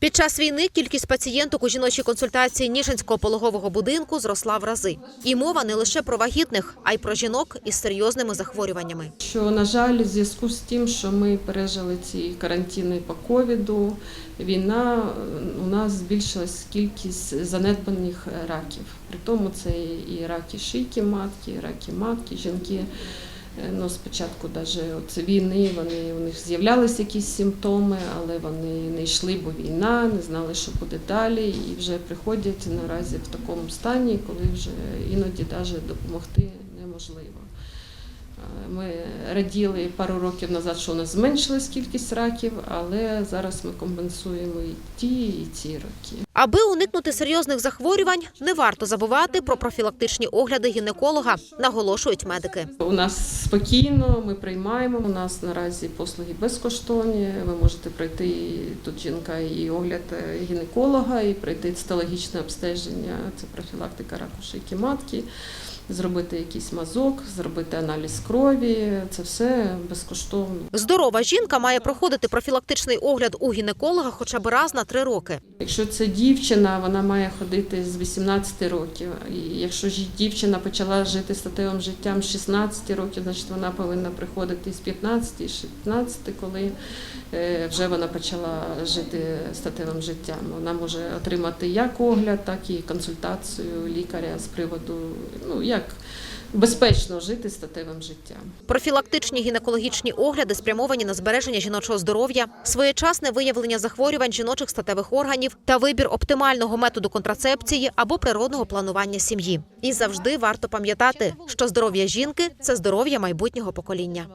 Під час війни кількість пацієнток у жіночій консультації Ніжинського пологового будинку зросла в рази. І мова не лише про вагітних, а й про жінок із серйозними захворюваннями. Що, на жаль, в зв'язку з тим, що ми пережили ці карантини по ковіду, війна у нас збільшилась кількість занедбаних раків. При тому це і раки шийки матки, і раки матки, жінки. Е, Ну, спочатку навіть війни вони, у них з'являлися якісь симптоми, але вони не йшли, бо війна, не знали, що буде далі, і вже приходять наразі в такому стані, коли вже іноді навіть допомогти неможливо. Ми раділи пару років назад, що у нас зменшилась кількість раків, але зараз ми компенсуємо і ті, і ці роки. Аби уникнути серйозних захворювань, не варто забувати про профілактичні огляди гінеколога, наголошують медики. У нас спокійно, ми приймаємо. У нас наразі послуги безкоштовні. Ви можете пройти тут жінка і огляд е, гінеколога, і пройти цитологічне обстеження, це профілактика раку шийки матки, зробити якийсь мазок, зробити аналіз крові. Це все безкоштовно. Здорова жінка має проходити профілактичний огляд у гінеколога хоча б раз на три роки. Якщо це дівчина, вона має ходити з 18 років. І якщо ж дівчина почала жити статевим життям з 16 років, значить вона повинна приходити з 15 16, коли е, вже вона почала жити статевим життям. Вона може отримати як огляд, так і консультацію лікаря з приводу, ну як безпечно жити статевим життям. Профілактичні гінекологічні огляди спрямовані на збереження жіночого здоров'я, своєчасне виявлення захворювань жіночих статевих органів та вибір оптимального методу контрацепції або природного планування сім'ї. І завжди варто пам'ятати, що здоров'я жінки це здоров'я майбутнього покоління.